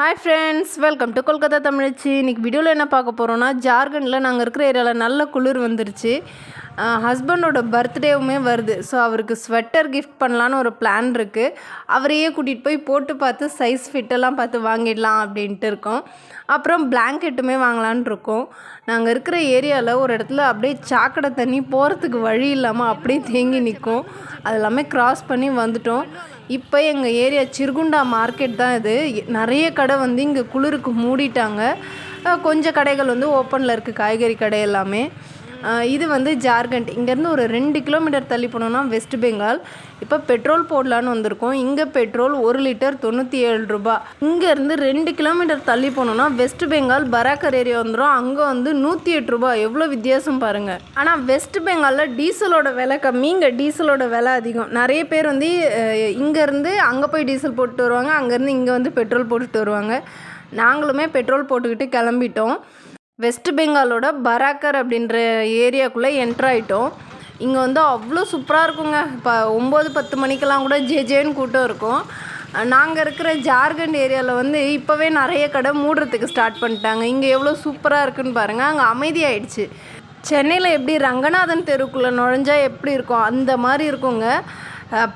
Hi friends welcome to Kolkata தமிழச்சி இன்றைக்கி வீடியோவில் என்ன பார்க்க போகிறோன்னா ஜார்க்கண்டில் நாங்கள் இருக்கிற ஏரியாவில் நல்ல குளிர் வந்துருச்சு. ஹஸ்பண்டோட பர்த்டேவுமே வருது. ஸோ அவருக்கு ஸ்வெட்டர் கிஃப்ட் பண்ணலான்னு ஒரு பிளான் இருக்குது அவரையே கூட்டிகிட்டு போய் போட்டு பார்த்து சைஸ் ஃபிட்டெல்லாம் பார்த்து வாங்கிடலாம் அப்படின்ட்டு இருக்கோம். அப்புறம் பிளாங்கெட்டுமே வாங்கலான் இருக்கோம். நாங்கள் இருக்கிற ஏரியாவில் ஒரு இடத்துல அப்படியே சாக்கடை தண்ணி போகிறதுக்கு வழி இல்லாமல் அப்படியே தேங்கி நிற்கும் அது எல்லாமே க்ராஸ் பண்ணி வந்துட்டோம். இப்போ எங்கள் ஏரியா சிறுகுண்டா மார்க்கெட் தான் இது. நிறைய கடை வந்து இங்கே குளிருக்கு மூடிட்டாங்க. கொஞ்சம் கடைகள் வந்து ஓப்பனில் இருக்குது காய்கறி கடை எல்லாமே. இது வந்து ஜார்க்கண்ட். இங்கேருந்து ஒரு ரெண்டு கிலோமீட்டர் தள்ளி போனோம்னா வெஸ்ட் பெங்கால். இப்போ பெட்ரோல் போடலான்னு வந்திருக்கோம். இங்கே பெட்ரோல் ஒரு லிட்டர் தொண்ணூற்றி ஏழு ரூபா. இங்கேருந்து ரெண்டு கிலோமீட்டர் தள்ளி போனோம்னா வெஸ்ட் பெங்கால் பராக்கர் ஏரியா வந்துடும் அங்கே வந்து நூற்றி எட்டு ரூபா. எவ்வளோ வித்தியாசம் பாருங்கள் ஆனால் வெஸ்ட் பெங்காலில் டீசலோட விலை கம்மி. இங்கே டீசலோட விலை அதிகம். நிறைய பேர் வந்து இங்கேருந்து அங்கே போய் டீசல் போட்டு வருவாங்க. அங்கேருந்து இங்கே வந்து பெட்ரோல் போட்டுட்டு வருவாங்க. நாங்களுமே பெட்ரோல் போட்டுக்கிட்டு கிளம்பிட்டோம். வெஸ்ட் பெங்காலோட பராக்கர் அப்படின்ற ஏரியாக்குள்ளே என்ட்ரு ஆகிட்டோம் இங்கே வந்து அவ்வளோ சூப்பராக இருக்குங்க. இப்போ ஒம்பது பத்து மணிக்கெல்லாம் கூட ஜே ஜேன்னு கூட்டம் இருக்கும். நாங்கள் இருக்கிற ஜார்க்கண்ட் ஏரியாவில் வந்து இப்போவே நிறைய கடை மூடுறதுக்கு ஸ்டார்ட் பண்ணிட்டாங்க. இங்கே எவ்வளோ சூப்பராக இருக்குன்னு பாருங்கள் அங்கே அமைதியாயிடுச்சு சென்னையில் எப்படி ரங்கநாதன் தெருக்குள்ளே நுழைஞ்சா எப்படி இருக்கும்? அந்த மாதிரி இருக்குங்க.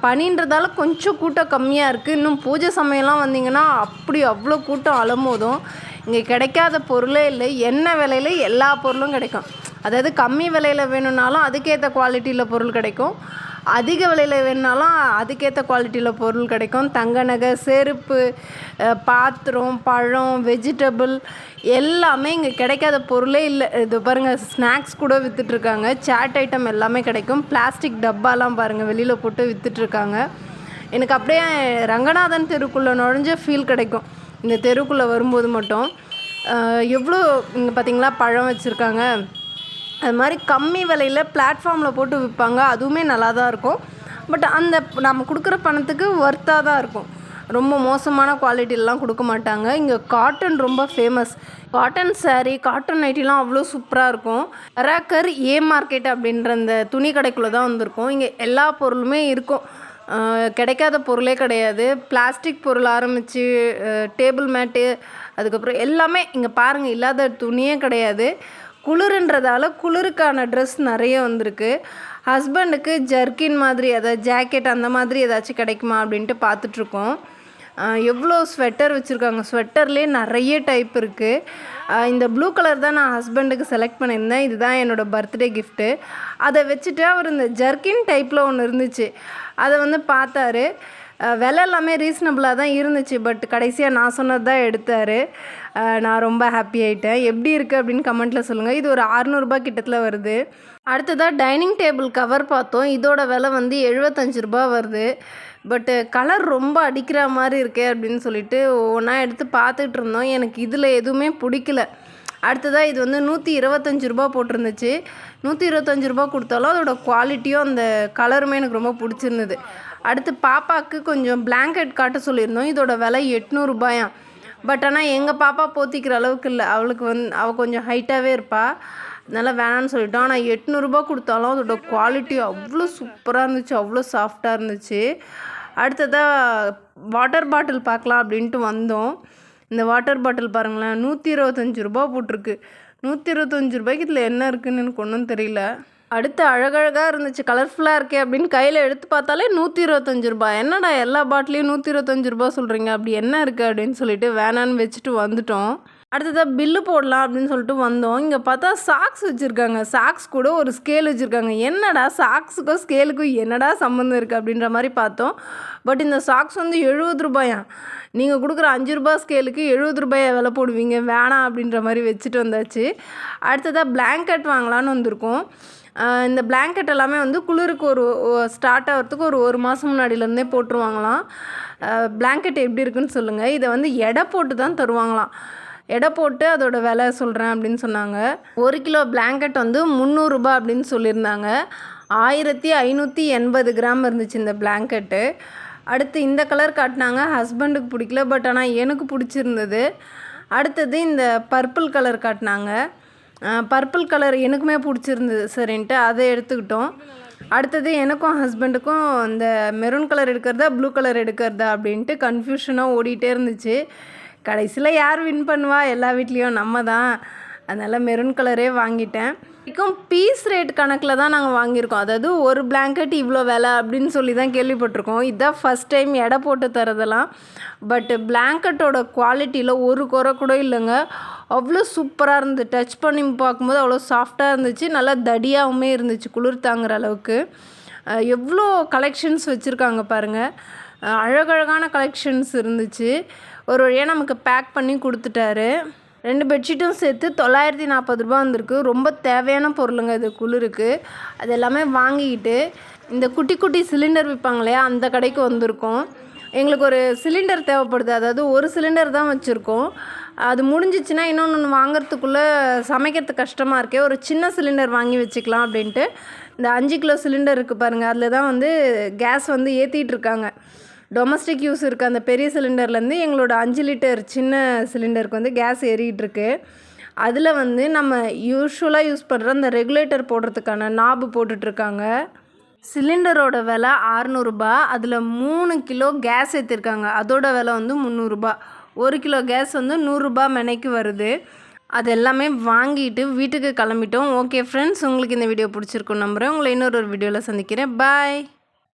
பனின்றதால கொஞ்சம் கூட்டம் கம்மியாக இருக்குது இன்னும் பூஜை சமயம்லாம் வந்தீங்கன்னா அப்படி அவ்வளோ கூட்டம் அலமோதும் இங்கே கிடைக்காத பொருளே இல்லை என்ன விலையில எல்லா பொருளும் கிடைக்கும். அதாவது கம்மி விலையில் வேணும்னாலும் அதுக்கேற்ற குவாலிட்டியில் பொருள் கிடைக்கும். அதிக விலையில் வேணுனாலும் அதுக்கேற்ற குவாலிட்டியில் பொருள் கிடைக்கும். தங்க நகை செருப்பு பாத்திரம் பழம் வெஜிடபிள் எல்லாமே இங்கே கிடைக்காத பொருளே இல்லை. இது பாருங்கள் ஸ்நாக்ஸ் கூட விற்றுட்ருக்காங்க சாட் ஐட்டம் எல்லாமே கிடைக்கும். பிளாஸ்டிக் டப்பாலாம் பாருங்கள் வெளியில் போட்டு விற்றுட்ருக்காங்க எனக்கு அப்படியே ரங்கநாதன் தெருக்குள்ளே நுழைஞ்ச ஃபீல் கிடைக்கும். இந்த தெருக்குள்ளே வரும்போது மட்டும் எவ்வளோ இங்கே பார்த்தீங்களா பழம் வச்சுருக்காங்க. அது மாதிரி கம்மி விலையில் பிளாட்ஃபார்மில் போட்டு விற்பாங்க அதுவுமே நல்லா தான் இருக்கும். பட் அந்த நம்ம கொடுக்குற பணத்துக்கு ஒர்த்தாக தான் இருக்கும். ரொம்ப மோசமான குவாலிட்டிலலாம் கொடுக்க மாட்டாங்க. இங்கே காட்டன் ரொம்ப ஃபேமஸ் காட்டன் சாரீ காட்டன் நைட்டிலாம் அவ்வளோ சூப்பராக இருக்கும். ராக்கர் ஏ மார்க்கெட் அப்படின்ற அந்த துணி கடைக்குள்ளே தான் வந்திருக்கும். இங்கே எல்லா பொருளுமே இருக்கும். கிடைக்காத பொருளே கிடையாது. பிளாஸ்டிக் பொருள் ஆரம்பித்து டேபிள் மேட்டு அதுக்கப்புறம் எல்லாமே இங்கே பாருங்கள் இல்லாத துணியே கிடையாது. குளிருன்றதால குளிருக்கான ட்ரெஸ் நிறைய வந்திருக்கு. ஹஸ்பண்டுக்கு ஜர்க்கின் மாதிரி அதாவது ஜாக்கெட் அந்த மாதிரி ஏதாச்சும் கிடைக்குமா அப்படின்ட்டு பார்த்துட்ருக்கோம் எவ்வளோ ஸ்வெட்டர் வச்சுருக்காங்க? ஸ்வெட்டர்லேயே நிறைய டைப் இருக்குது இந்த ப்ளூ கலர் தான் நான் ஹஸ்பண்டுக்கு செலக்ட் பண்ணியிருந்தேன். இதுதான் என்னோடய பர்த்டே கிஃப்ட்டு அதை வச்சுட்டு அவர் இந்த ஜர்க்கின் டைப்பில் ஒன்று இருந்துச்சு. அதை வந்து பார்த்தாரு. விலை எல்லாமே ரீசனபிளாக தான் இருந்துச்சு பட் கடைசியாக நான் சொன்னது தான் எடுத்தார். நான் ரொம்ப ஹாப்பி ஆகிட்டேன் எப்படி இருக்குது அப்படின்னு கமெண்ட்டில் சொல்லுங்கள் இது ஒரு அறநூறுபா கிட்டத்தில் வருது. அடுத்ததாக டைனிங் டேபிள் கவர் பார்த்தோம். இதோட விலை வந்து எழுபத்தஞ்சு ரூபா வருது. பட்டு கலர் ரொம்ப அடிக்கிற மாதிரி இருக்கே அப்படின்னு சொல்லிட்டு ஒவ்வொன்றா எடுத்து பார்த்துட்டு இருந்தோம். எனக்கு இதில் எதுவுமே பிடிக்கல. அடுத்ததாக இது வந்து நூற்றி இருபத்தஞ்சி ரூபா போட்டிருந்துச்சு. நூற்றி இருபத்தஞ்சி ரூபா கொடுத்தாலும் அதோட குவாலிட்டியும் அந்த கலருமே எனக்கு ரொம்ப பிடிச்சிருந்தது. அடுத்து பாப்பாவுக்கு கொஞ்சம் பிளாங்கெட் காட்ட சொல்லியிருந்தோம். இதோட விலை எட்நூறுபாயாம் பட் ஆனால் எங்கள் பாப்பா போத்திக்கிற அளவுக்கு இல்லை. அவளுக்கு வந்து அவள் கொஞ்சம் ஹைட்டாகவே இருப்பாள் அதனால் வேணான்னு சொல்லிட்டோம். ஆனால் எட்நூறுபா கொடுத்தாலும் அதோட குவாலிட்டி அவ்வளோ சூப்பராக இருந்துச்சு அவ்வளோ சாஃப்டாக இருந்துச்சு. அடுத்ததாக வாட்டர் பாட்டில் பார்க்கலாம் அப்படின்ட்டு வந்தோம். இந்த வாட்டர் பாட்டில் பாருங்களேன் நூற்றி இருபத்தஞ்சி ரூபா போட்டிருக்கு. நூற்றி இருபத்தஞ்சி ரூபாய்க்கு இதில் என்ன இருக்குதுன்னு எனக்கு ஒன்றும் தெரியல. அடுத்து அழகழகாக இருந்துச்சு கலர்ஃபுல்லாக இருக்கே அப்படின்னு கையில் எடுத்து பார்த்தாலே நூற்றி இருபத்தஞ்சி ரூபாய் என்னடா எல்லா பாட்டிலையும் நூற்றி இருபத்தஞ்சி ரூபா சொல்கிறீங்க அப்படி என்ன இருக்குது அப்படின்னு சொல்லிட்டு வேணான்னு வச்சுட்டு வந்துட்டோம். அடுத்ததாக பில்லு போடலாம் அப்படின்னு சொல்லிட்டு வந்தோம். இங்கே பார்த்தா சாக்ஸ் வச்சுருக்காங்க. சாக்ஸ் கூட ஒரு ஸ்கேல் வச்சுருக்காங்க. என்னடா சாக்ஸுக்கும் ஸ்கேலுக்கும் என்னடா சம்மந்தம் இருக்குது அப்படின்ற மாதிரி பார்த்தோம். பட் இந்த சாக்ஸ் வந்து எழுபது ரூபாயா? நீங்கள் கொடுக்குற அஞ்சு ரூபாய் ஸ்கேலுக்கு எழுபது ரூபாயை விலை போடுவீங்க. வேணாம் அப்படின்ற மாதிரி வச்சுட்டு வந்தாச்சு. அடுத்ததாக பிளாங்கெட் வாங்கலான்னு வந்திருக்கோம். இந்த பிளாங்கெட் எல்லாமே வந்து குளிருக்கு ஒரு ஸ்டார்ட் ஆகிறதுக்கு ஒரு ஒரு மாதம் முன்னாடியிலேருந்தே போட்டுருவாங்களாம். பிளாங்கெட் எப்படி இருக்குன்னு சொல்லுங்கள் இதை வந்து எடை போட்டு தான் தருவாங்களாம். எடை போட்டு அதோட விலை சொல்கிறேன் அப்படின்னு சொன்னாங்க. ஒரு கிலோ பிளாங்கெட் வந்து முந்நூறுரூபா அப்படின்னு சொல்லியிருந்தாங்க. ஆயிரத்தி ஐநூற்றி எண்பது கிராம் இருந்துச்சு இந்த பிளாங்கெட்டு அடுத்து இந்த கலர் காட்டினாங்க. ஹஸ்பண்டுக்கு பிடிக்கல பட் ஆனால் எனக்கு பிடிச்சிருந்தது. அடுத்தது இந்த பர்பிள் கலர் காட்டினாங்க. பர்பிள் கலர் எனக்குமே பிடிச்சிருந்தது சரின்ட்டு அதை எடுத்துக்கிட்டோம். அடுத்தது எனக்கும் ஹஸ்பண்டுக்கும் இந்த மெரூன் கலர் எடுக்கிறதா ப்ளூ கலர் எடுக்கிறதா அப்படின்ட்டு கன்ஃபியூஷனாக ஓடிட்டே இருந்துச்சு. கடைசியில் யார் வின் பண்ணுவா? எல்லா வீட்லேயும் நம்ம தான் அதனால் மெரூன் கலரே வாங்கிட்டேன். இப்போ பீஸ் ரேட் கணக்கில் தான் நாங்கள் வாங்கியிருக்கோம். அதாவது ஒரு பிளாங்கெட் இவ்வளோ விலை அப்படின்னு சொல்லி தான் கேள்விப்பட்டிருக்கோம். இதுதான் ஃபஸ்ட் டைம் எடை போட்டு தரதெல்லாம். பட்டு பிளாங்கெட்டோட குவாலிட்டியில் ஒரு குறை கூட இல்லைங்க. அவ்வளோ சூப்பராக இருந்து டச் பண்ணி பார்க்கும்போது அவ்வளோ சாஃப்டாக இருந்துச்சு. நல்லா தடியாகவுமே இருந்துச்சு குளிர் தாங்குற அளவுக்கு. எவ்வளோ கலெக்ஷன்ஸ் வச்சுருக்காங்க பாருங்கள் அழகழகான கலெக்ஷன்ஸ் இருந்துச்சு. ஒரு வழியாக நமக்கு பேக் பண்ணி கொடுத்துட்டாரு. ரெண்டு பெட்ஷீட்டும் சேர்த்து தொள்ளாயிரத்தி நாற்பது ரூபா வந்திருக்கு. ரொம்ப தேவையான பொருளுங்க இது குளிருக்கு. அது எல்லாமே வாங்கிக்கிட்டு இந்த குட்டி குட்டி சிலிண்டர் விற்பாங்க இல்லையா அந்த கடைக்கு வந்திருக்கோம். எங்களுக்கு ஒரு சிலிண்டர் தேவைப்படுது. அதாவது ஒரு சிலிண்டர் தான் வச்சுருக்கோம். அது முடிஞ்சிச்சுன்னா இன்னொன்று வாங்குறதுக்குள்ளே சமைக்கிறதுக்கு கஷ்டமாக இருக்கே ஒரு சின்ன சிலிண்டர் வாங்கி வச்சுக்கலாம் அப்படின்ட்டு. இந்த அஞ்சு கிலோ சிலிண்டர் இருக்குது பாருங்கள் அதில் தான் வந்து கேஸ் வந்து ஏற்றிட்டு இருக்காங்க. டொமஸ்டிக் யூஸ் இருக்க. அந்த பெரிய சிலிண்டர்லேருந்து எங்களோட அஞ்சு லிட்டர் சின்ன சிலிண்டருக்கு வந்து கேஸ் ஏறிகிட்ருக்கு இருக்கு. அதில் வந்து நம்ம யூஸ்வலாக யூஸ் பண்ணுற அந்த ரெகுலேட்டர் போடுறதுக்கான நாபு போட்டுட்ருக்காங்க சிலிண்டரோட விலை அறநூறுபா அதில் மூணு கிலோ கேஸ் ஏற்றிருக்காங்க அதோட விலை வந்து முந்நூறுரூபா ஒரு கிலோ கேஸ் வந்து நூறுரூபா மெனைக்கு வருது. அது எல்லாமே வாங்கிட்டு வீட்டுக்கு கிளம்பிட்டோம். ஓகே ஃப்ரெண்ட்ஸ் உங்களுக்கு இந்த வீடியோ பிடிச்சிருக்கும் நம்புகிறேன் உங்களை இன்னொரு ஒரு வீடியோவில் சந்திக்கிறேன். பாய்